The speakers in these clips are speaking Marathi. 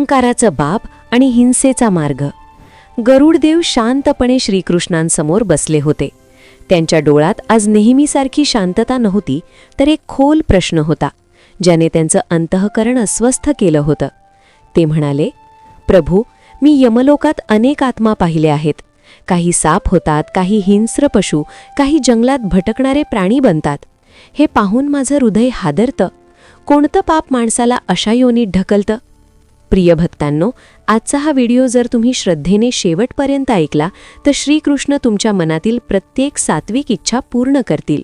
अहंकाराचं बाप आणि हिंसेचा मार्ग. गरुडदेव शांतपणे श्रीकृष्णांसमोर बसले होते. त्यांच्या डोळ्यात आज नेहमीसारखी शांतता नव्हती तर एक खोल प्रश्न होता ज्याने त्यांचं अंतःकरण अस्वस्थ केलं होतं. ते म्हणाले प्रभू मी यमलोकात अनेक आत्मा पाहिले आहेत. काही साप होतात काही हिंस्र पशु काही जंगलात भटकणारे प्राणी बनतात. हे पाहून माझं हृदय हादरतं. कोणतं पाप माणसाला अशा योनीत ढकलतं? प्रिय भक्तांनो आजचा हा व्हिडिओ जर तुम्ही श्रद्धेने शेवटपर्यंत ऐकला तर श्रीकृष्ण तुमच्या मनातील प्रत्येक सात्विक इच्छा पूर्ण करतील.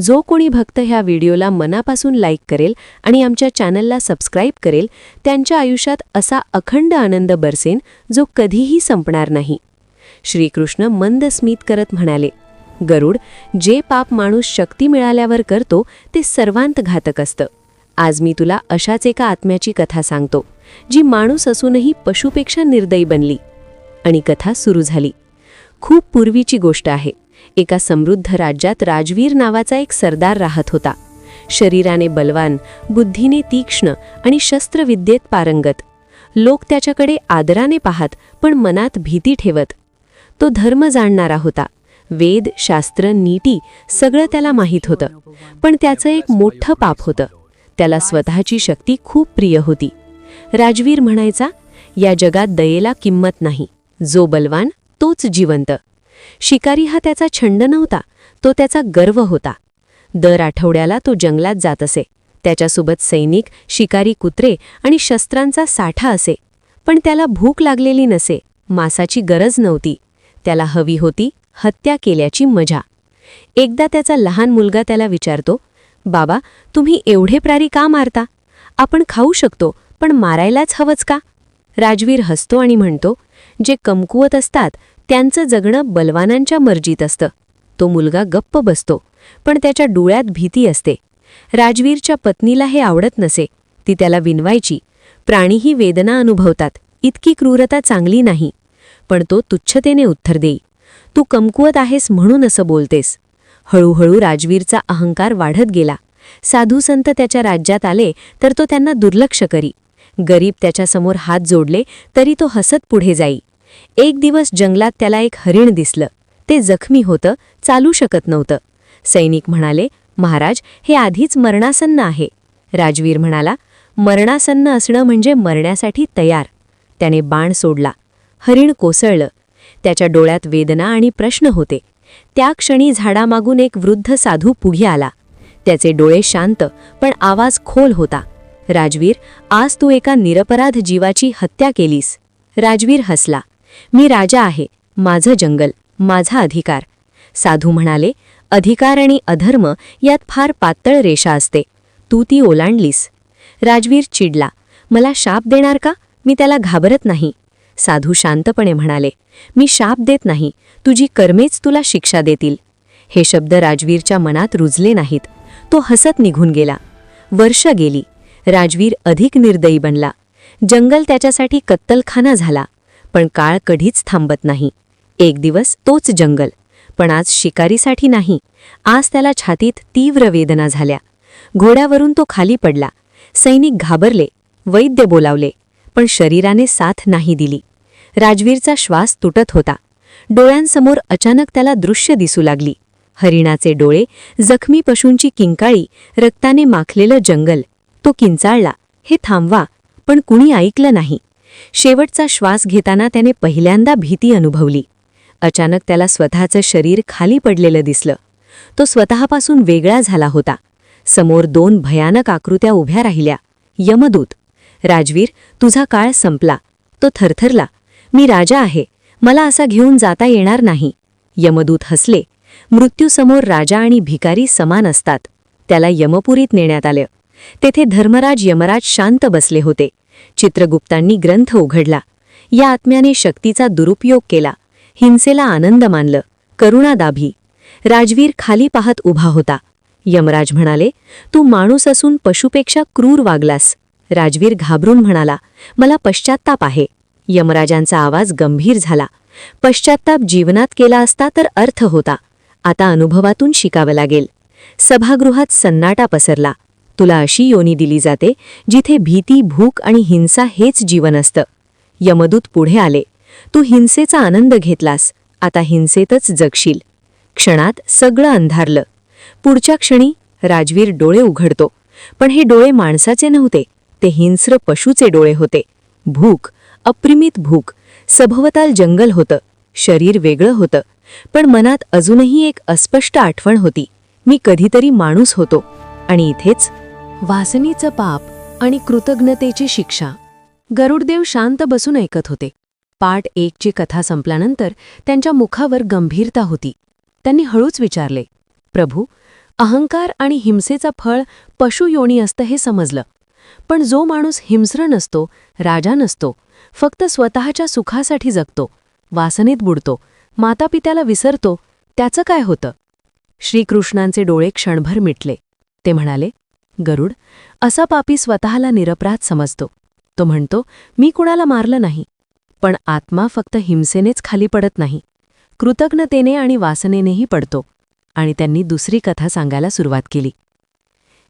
जो कोणी भक्त ह्या व्हिडिओला मनापासून लाईक करेल आणि आमच्या चॅनलला सबस्क्राईब करेल त्यांच्या आयुष्यात असा अखंड आनंद बरसेन जो कधीही संपणार नाही. श्रीकृष्ण मंद स्मित करत म्हणाले गरुड जे पाप माणूस शक्ती मिळाल्यावर करतो ते सर्वांत घातक असतं. आज मी तुला अशाच एका आत्म्याची कथा सांगतो. जी माणूस असूनही पशुपेक्षा निर्दयी बनली. आणि कथा सुरू झाली. खूप पूर्वीची गोष्ट आहे. एका समृद्ध राज्यात राजवीर नावाचा एक सरदार राहत होता. शरीराने बलवान बुद्धीने तीक्ष्ण आणि शस्त्रविद्येत पारंगत. लोक त्याच्याकडे आदराने पाहत पण मनात भीती ठेवत. तो धर्म जाणणारा होता. वेद शास्त्र नीटी सगळं त्याला माहीत होतं. पण त्याचं एक मोठं पाप होतं. त्याला स्वतःची शक्ती खूप प्रिय होती. राजवीर म्हणायचा या जगात दयेला किंमत नाही. जो बलवान तोच जिवंत. शिकारी हा त्याचा छंद नव्हता तो त्याचा गर्व होता. दर आठवड्याला तो जंगलात जात असे. त्याच्यासोबत सैनिक शिकारी कुत्रे आणि शस्त्रांचा साठा असे. पण त्याला भूक लागलेली नसे मासाची गरज नव्हती. त्याला हवी होती हत्या केल्याची मजा. एकदा त्याचा लहान मुलगा त्याला विचारतो बाबा तुम्ही एवढे प्रारी का मारता? आपण खाऊ शकतो पण मारायलाच हवंच का? राजवीर हसतो आणि म्हणतो जे कमकुवत असतात त्यांचं जगणं बलवानांच्या मर्जीत असतं. तो मुलगा गप्प बसतो पण त्याच्या डोळ्यात भीती असते. राजवीरच्या पत्नीला हे आवडत नसे. ती त्याला विनवायची. प्राणीही वेदना अनुभवतात. इतकी क्रूरता चांगली नाही. पण तो तुच्छतेने उत्तर देई तू कमकुवत आहेस म्हणून असं बोलतेस. हळूहळू राजवीरचा अहंकार वाढत गेला. साधू संत त्याच्या राज्यात आले तर तो त्यांना दुर्लक्ष करी. गरीब त्याच्यासमोर हात जोडले तरी तो हसत पुढे जाई. एक दिवस जंगलात त्याला एक हरिण दिसलं. ते जखमी होतं चालू शकत नव्हतं. सैनिक म्हणाले महाराज हे आधीच मरणासन्न आहे. राजवीर म्हणाला मरणासन्न असणं म्हणजे मरण्यासाठी तयार. त्याने बाण सोडला. हरिण कोसळलं. त्याच्या डोळ्यात वेदना आणि प्रश्न होते. त्या क्षणी झाडामागून एक वृद्ध साधू पुढे आला. त्याचे डोळे शांत पण आवाज खोल होता. राजवीर आज तू एका निरपराध जीवाची हत्या केलीस. राजवीर हसला. मी राजा आहे माझं जंगल माझा अधिकार. साधू म्हणाले अधिकार आणि अधर्म यात फार पातळ रेषा असते. तू ती ओलांडलीस. राजवीर चिडला. मला शाप देणार का? मी त्याला घाबरत नाही. साधू शांतपणे म्हणाले मी शाप देत नाही. तुझी कर्मेच तुला शिक्षा देतील. हे शब्द राजवीरच्या मनात रुजले नाहीत. तो हसत निघून गेला. वर्ष गेली. राजवीर अधिक निर्दयी बनला. जंगल त्याच्यासाठी कत्तलखाना झाला पण काळ कधीच थांबत नाही. एक दिवस तोच जंगल पण आज शिकारीसाठी नाही आज त्याला छातीत तीव्र वेदना झाल्या. घोड्यावरून तो खाली पडला. सैनिक घाबरले वैद्य बोलावले पण शरीराने साथ नाही दिली. राजवीरचा श्वास तुटत होता. डोळ्यांसमोर अचानक त्याला दृश्य दिसू लागली. हरिणाचे डोळे जखमी पशूंची किंकाळी रक्ताने माखलेलं जंगल तो किंचाळला. हे थांबवा पण कुणी ऐकलं नाही. शेवटचा श्वास घेताना त्याने पहिल्यांदा भीती अनुभवली. अचानक त्याला स्वतःचं शरीर खाली पडलेलं दिसलं. तो स्वतःपासून वेगळा झाला होता. समोर दोन भयानक आकृत्या उभ्या राहिल्या. यमदूत. राजवीर तुझा काळ संपला. तो थरथरला. मी राजा आहे. मला असा घेऊन जाता येणार नाही. यमदूत हसले. मृत्यूसमोर राजा आणि भिकारी समान असतात. त्याला यमपुरीत नेण्यात आलं. तेथे धर्मराज यमराज शांत बसले होते. चित्रगुप्तांनी ग्रंथ उघडला. या आत्म्याने शक्तीचा दुरुपयोग केला. हिंसेला आनंद मानलं. करुणा दाभी. राजवीर खाली पाहत उभा होता. यमराज म्हणाले तू माणूस असून पशुपेक्षा क्रूर वागलास. राजवीर घाबरून म्हणाला मला पश्चात्ताप आहे. यमराजांचा आवाज गंभीर झाला. पश्चात्ताप जीवनात केला असता तर अर्थ होता. आता अनुभवातून शिकावं लागेल. सभागृहात सन्नाटा पसरला. तुला अशी योनी दिली जाते जिथे भीती भूक आणि हिंसा हेच जीवन असतं. यमदूत पुढे आले तू हिंसेचा आनंद घेतलास आता हिंसेतच जगशील. क्षणात सगळं अंधारलं. पुढच्या क्षणी राजवीर डोळे उघडतो पण हे डोळे माणसाचे नव्हते ते हिंस्र पशूचे डोळे होते. भूक अप्रिमित भूक सभोवताल जंगल होतं शरीर वेगळं होतं पण मनात अजूनही एक अस्पष्ट आठवण होती मी कधीतरी माणूस होतो आणि इथेच वासनीचं पाप आणि कृतज्ञतेची शिक्षा. गरुडदेव शांत बसून ऐकत होते. पाठ एकची कथा संपल्यानंतर त्यांच्या मुखावर गंभीरता होती. त्यांनी हळूच विचारले प्रभू अहंकार आणि हिंसेचा फळ पशुयोनी असतं हे समजलं. पण जो माणूस हिंस्र नसतो राजा नसतो फक्त स्वतःच्या सुखासाठी जगतो वासनेत बुडतो मातापित्याला विसरतो त्याचं काय होतं? श्रीकृष्णांचे डोळे क्षणभर मिटले. ते म्हणाले गरुड असा पापी स्वतःला निरपराध समजतो. तो म्हणतो मी कुणाला मारलं नाही. पण आत्मा फक्त हिंसेनेच खाली पडत नाही. कृतज्ञतेने आणि वासनेनेही पडतो. आणि त्यांनी दुसरी कथा सांगायला सुरुवात केली.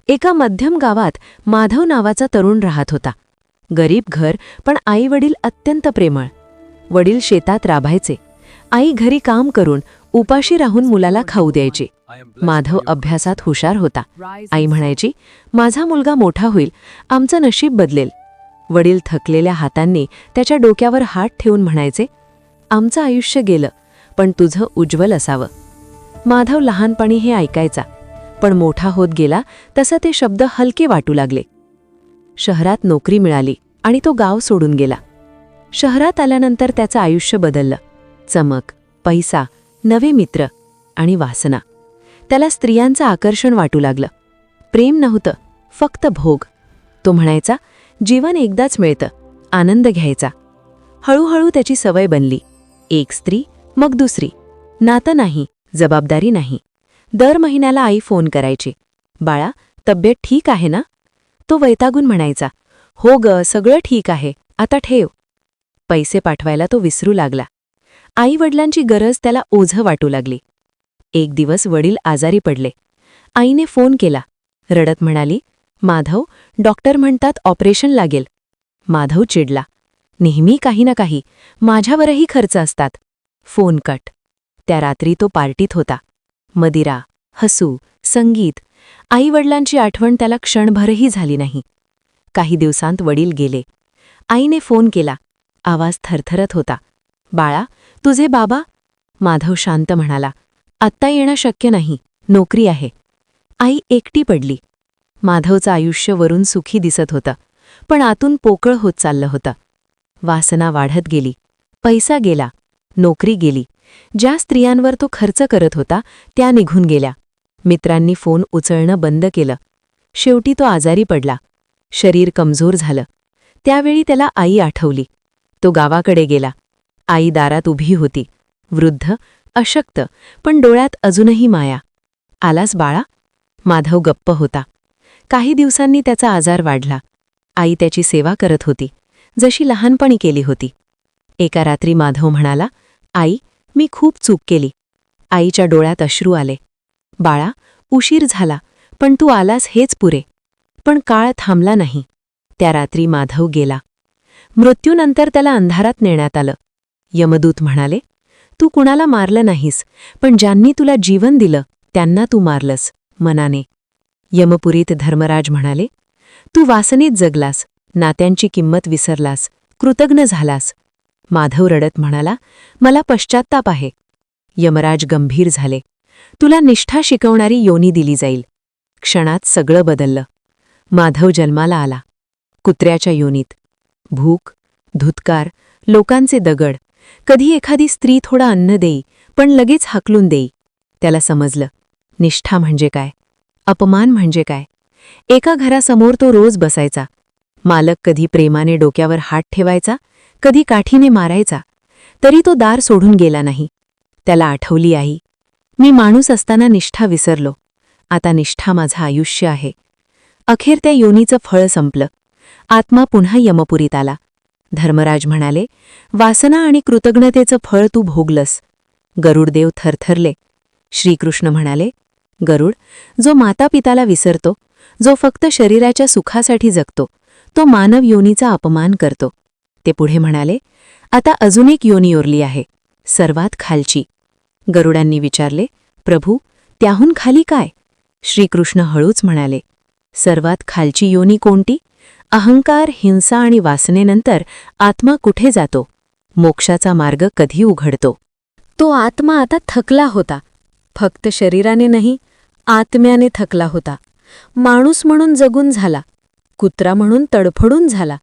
एका मध्यम गावात माधव नावाचा तरुण राहत होता. गरीब घर पण आईवडील अत्यंत प्रेमळ. वडील शेतात राबायचे. आई घरी काम करून उपाशी राहून मुलाला खाऊ द्यायची. माधव अभ्यासात हुशार होता. आई म्हणायची माझा मुलगा मोठा होईल आमचं नशीब बदलेल. वडील थकलेल्या हातांनी त्याच्या डोक्यावर हात ठेवून म्हणायचे आमचं आयुष्य गेलं पण तुझं उज्ज्वल असावं. माधव लहानपणी हे ऐकायचा पण मोठा होत गेला तसं ते शब्द हलके वाटू लागले. शहरात नोकरी मिळाली आणि तो गाव सोडून गेला. शहरात आल्यानंतर त्याचं आयुष्य बदललं. चमक पैसा नवे मित्र आणि वासना. त्याला स्त्रियांचं आकर्षण वाटू लागलं. प्रेम नव्हतं फक्त भोग. तो म्हणायचा जीवन एकदाच मिळतं आनंद घ्यायचा. हळूहळू त्याची सवय बनली. एक स्त्री मग दुसरी. नातं नाही जबाबदारी नाही. दर महिन्याला आई फोन करायची. बाळा तब्येत ठीक आहे ना? तो वैतागून म्हणायचा हो ग सगळं ठीक आहे आता ठेव. पैसे पाठवायला तो विसरू लागला. आईवडिलांची गरज त्याला ओझं वाटू लागली. एक दिवस वडील आजारी पडले. आईने फोन केला. रडत म्हणाली माधव डॉक्टर म्हणतात ऑपरेशन लागेल. माधव चिडला. नेहमी काही ना काही. माझ्यावरही खर्च असतात. Phone cut. त्या रात्री तो पार्टीत होता. मदिरा हसू संगीत आईवडिलांची आठवण त्याला क्षणभरही झाली नाही. काही दिवसांत वडील गेले. आईने फोन केला. आवाज थरथरत होता. बाळा तुझे बाबा? माधव शांत म्हणाला. आत्ता येणं शक्य नाही. नोकरी आहे. आई एकटी पडली. माधवचं आयुष्य वरून सुखी दिसत होतं. पण आतून पोकळ होत चाललं होतं. वासना वाढत गेली. पैसा गेला. नोकरी गेली. ज्या स्त्रियांवर तो खर्च करत होता त्या निघून गेल्या. मित्रांनी फोन उचलणं बंद केलं. शेवटी तो आजारी पडला. शरीर कमजोर झालं. त्यावेळी त्याला आई आठवली. तो गावाकडे गेला. आई दारात उभी होती. वृद्ध अशक्त पण डोळ्यात अजूनही माया. आलास बाळा? माधव गप्प होता. काही दिवसांनी त्याचा आजार वाढला. आई त्याची सेवा करत होती. जशी लहानपणी केली होती. एका रात्री माधव म्हणाला आई मी खूप चूक केली. आईच्या डोळ्यात अश्रू आले. बाळा उशीर झाला पण तू आलास हेच पुरे. पण काळ थांबला नाही. त्या रात्री माधव गेला. मृत्यूनंतर त्याला अंधारात नेण्यात आलं. यमदूत म्हणाले तू कुणाला मारलं नाहीस पण ज्यांनी तुला जीवन दिलं त्यांना तू मारलंस मनाने. यमपुरीत धर्मराज म्हणाले तू वासनेत जगलास नात्यांची किंमत विसरलास कृतज्ञ झालास. माधव रडत म्हणाला मला पश्चात्ताप आहे. यमराज गंभीर झाले तुला निष्ठा शिकवणारी योनी दिली जाईल. क्षणात सगळं बदललं. माधव जन्माला आला. कुत्र्याच्या योनीत. भूक धुतकार लोकांचे दगड कधी एखादी स्त्री थोडा अन्न देई पण लगेच हाकलून देई त्याला समजलं. निष्ठा म्हणजे काय? अपमान म्हणजे काय? एका घरासमोर तो रोज बसायचा. मालक कधी प्रेमाने डोक्यावर हात ठेवायचा कधी काठीने मारायचा. तरी तो दार सोडून गेला नाही. त्याला आठवली आई. मी माणूस असताना निष्ठा विसरलो. आता निष्ठा माझं आयुष्य आहे. अखेर त्या योनीचं फळ संपलं. आत्मा पुन्हा यमपुरीत आला. धर्मराज म्हणाले वासना आणि कृतज्ञतेचं फळ तू भोगलस. गरुडदेव थरथरले. श्रीकृष्ण म्हणाले गरुड जो मातापिताला विसरतो जो फक्त शरीराच्या सुखासाठी जगतो तो मानव योनीचा अपमान करतो. ते पुढे म्हणाले आता अजून एक योनी उरली आहे सर्वात खालची. गरुडांनी विचारले प्रभू त्याहून खाली काय? श्रीकृष्ण हळूच म्हणाले सर्वात खालची योनी कोणती? अहंकार हिंसा आणि वासनेनंतर आत्मा कुठे जातो? मोक्षाचा मार्ग कधी उघडतो? तो आत्मा आता थकला होता. फक्त शरीराने नाही आत्म्याने थकला होता. माणूस म्हणून जगून झाला. कुत्रा म्हणून तडफडून झाला.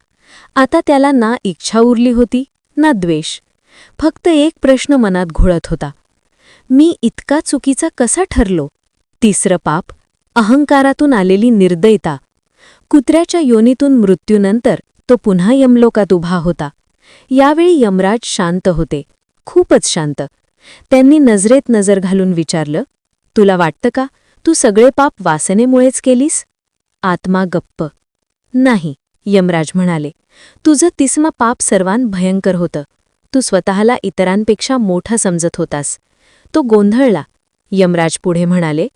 आता त्याला ना इच्छा उरली होती ना द्वेष. फक्त एक प्रश्न मनात घोळत होता. मी इतका चुकीचा कसा ठरलो? तिसरं पाप अहंकारातून आलेली निर्दयता. कुत्र्याच्या योनीतून मृत्यूनंतर तो पुन्हा यमलोकात उभा होता. यावेळी यमराज शांत होते. खूपच शांत. त्यांनी नजरेत नजर घालून विचारलं तुला वाटतं का तू सगळे पाप वासनेमुळेच केलीस? आत्मा गप्प. नाही यमराज म्हणाले. तुझं तिसमं पाप सर्वांत भयंकर होतं. तू स्वतःला इतरांपेक्षा मोठा समजत होतास. तो गोंधळला. यमराज पुढे म्हणाले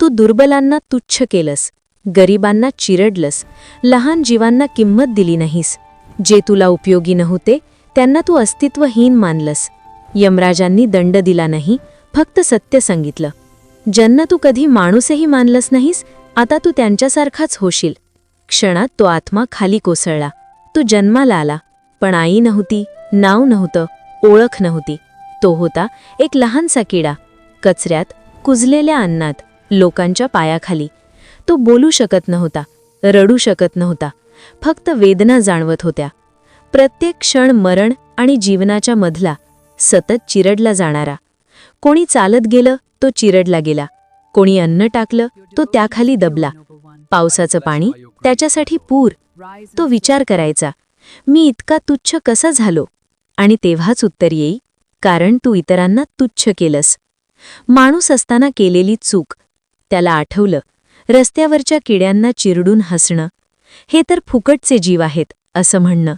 तू दुर्बलांना तुच्छ केलंस. गरिबांना चिरडलंस. लहान जीवांना किंमत दिली नाहीस. जे तुला उपयोगी नव्हते त्यांना तू अस्तित्वहीन मानलंस. यमराजांनी दंड दिला नाही फक्त सत्य सांगितलं. ज्यांना तू कधी माणूसही मानलंस नाहीस आता तू त्यांच्यासारखाच होशील. क्षणात तो आत्मा खाली कोसळला. तो जन्माला आला. पण आई नव्हती नाव नव्हतं ओळख नव्हती. तो होता एक लहानसा किडा. कचऱ्यात कुजलेल्या अन्नात लोकांच्या पायाखाली. तो बोलू शकत नव्हता रडू शकत नव्हता फक्त वेदना जाणवत होत्या. प्रत्येक क्षण मरण आणि जीवनाच्या मधला सतत चिरडला जाणारा. कोणी चालत गेलं तो चिरडला गेला. कोणी अन्न टाकलं तो त्याखाली दबला. पावसाचं पाणी त्याच्यासाठी पूर. तो विचार करायचा मी इतका तुच्छ कसा झालो? आणि तेव्हाच उत्तर येई कारण तू इतरांना तुच्छ केलंस. माणूस असताना केलेली चूक त्याला आठवलं रस्त्यावरच्या किड्यांना चिरडून हसणं. हे तर फुकटचे जीव आहेत असं म्हणणं.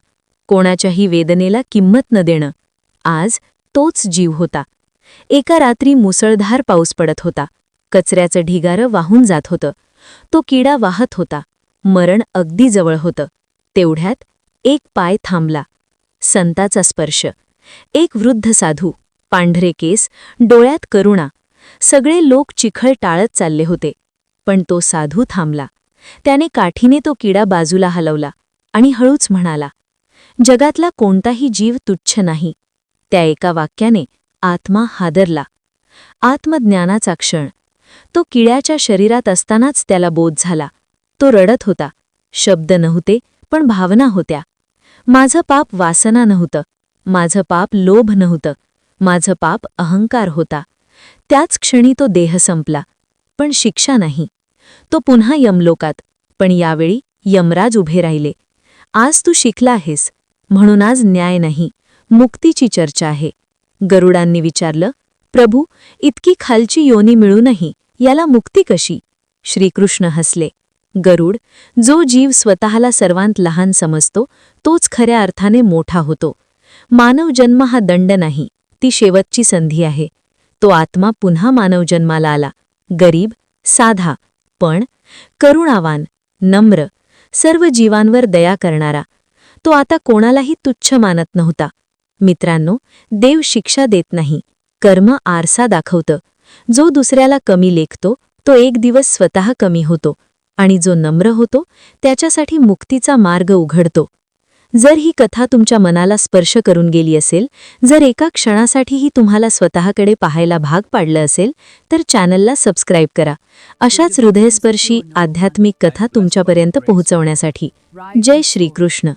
कोणाच्याही वेदनेला किंमत न देणं. आज तोच जीव होता. एका रात्री मुसळधार पाऊस पडत होता. कचऱ्याचं ढिगारं वाहून जात होतं. तो किडा वाहत होता. मरण अगदी जवळ होतं. तेवढ्यात एक पाय थांबला. संताचा स्पर्श. एक वृद्ध साधू. पांढरे केस डोळ्यात करुणा. सगळे लोक चिखळ टाळत चालले होते. पण तो साधू थांबला. त्याने काठीने तो किडा बाजूला हलवला आणि हळूच म्हणाला जगातला कोणताही जीव तुच्छ नाही. त्या एका वाक्याने आत्मा हादरला. आत्मज्ञानाचा क्षण. तो किड्याच्या शरीरात असतानाच त्याला बोध झाला. तो रडत होता. शब्द नव्हते पण भावना होत्या. माझं पाप वासना नव्हतं. माझं पाप लोभ नव्हतं. माझं पाप अहंकार होता. त्याच क्षणी तो देह संपला. पण शिक्षा नाही. तो पुन्हा यमलोकात. पण यावेळी यमराज उभे राहिले. आज तू शिकला आहेस. म्हणून आज न्याय नाही. मुक्तीची चर्चा आहे. गरुडांनी विचारलं प्रभू इतकी खालची योनी मिळूनही याला मुक्ती कशी? श्रीकृष्ण हसले. गरुड जो जीव स्वतःला सर्वांत लहान समजतो तोच खऱ्या अर्थाने मोठा होतो. मानव जन्म हा दंड नाही ती शेवटची संधी आहे. तो आत्मा पुन्हा मानव जन्माला आला. गरीब साधा पण करुणावान नम्र सर्व जीवांवर दया करणारा तो आता कोणालाही तुच्छ मानत नव्हता. मित्रांनो देव शिक्षा देत नाही कर्म आरसा दाखवतं. जो दुसऱ्याला कमी लेखतो तो एक दिवस स्वतः कमी होतो आणि जो नम्र होतो त्याच्यासाठी मुक्तीचा मार्ग उघडतो. जर ही कथा तुमच्या मनाला स्पर्श करून गेली असेल जर एका क्षणासाठीही तुम्हाला स्वतःकडे पाहायला भाग पाडलं असेल तर चॅनलला सबस्क्राईब करा. अशाच हृदयस्पर्शी आध्यात्मिक कथा तुमच्यापर्यंत पोहोचवण्यासाठी. जय श्रीकृष्ण.